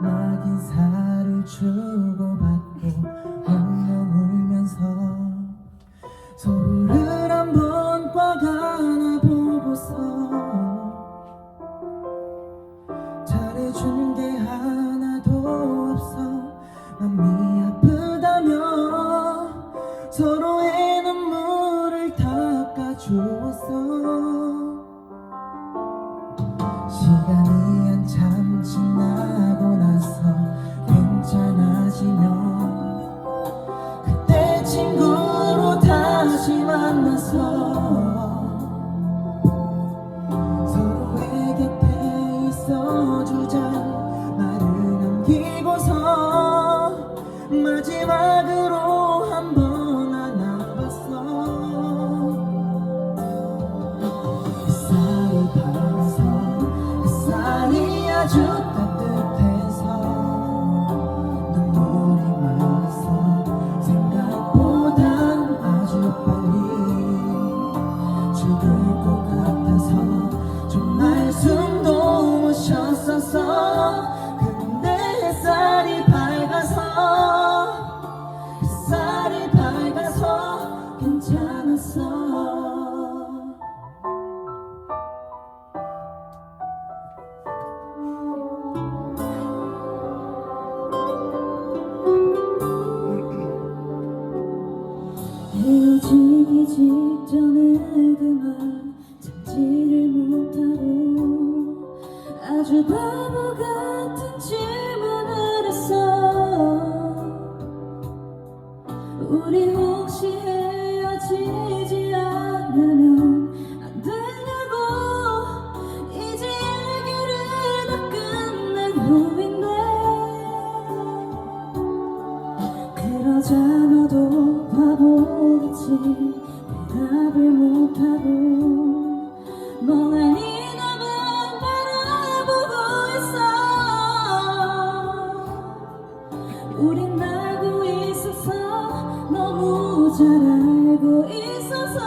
막 인사를 주고받고 엉엉 울면서 서로를 한번 꽉 안아보고서 잘해준 게 하나도 없어. 마음이 아프다며 서로의 눈물을 닦아주었어 만나서 서로의 곁에 있어주자. 말을 남기고서 마지막으로 한번 안아봤어. 햇살이 밝아서 햇살이 아주 직전에 그만 참지를 못하고 아주 바보 같은 질문을 했어. 우리 혹시 헤어지지 않으면 안 되냐고. 이제 얘기를 다 끝낸 후인데 그러자 너도 바보같이 대 답을 못하고 멍하니 나만 바라보고 있어. 우린 알고 있었어 너무 잘 알고 있어서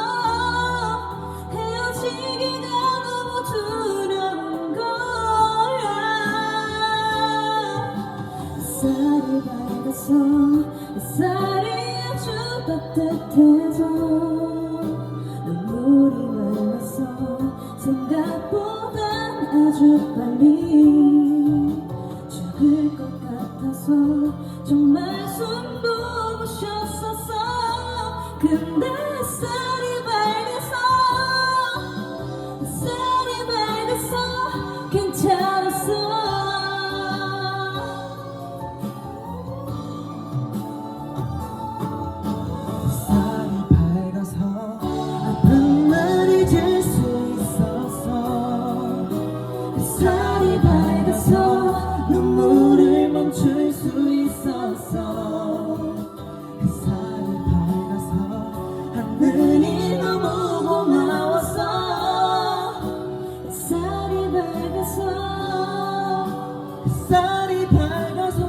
헤어지기가 너무 두려운 거야. 햇살이 밝아서 햇살이 아주 따뜻해서 정말 숨도 못 쉬었었어. 근데 멈출 수 있었어 햇살이 밝아서 하늘이 너무 고마웠어 햇살이 밝아서 햇살이 밝아서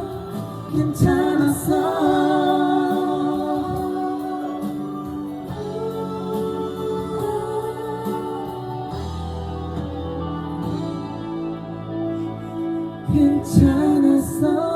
괜찮았어. 괜찮았어.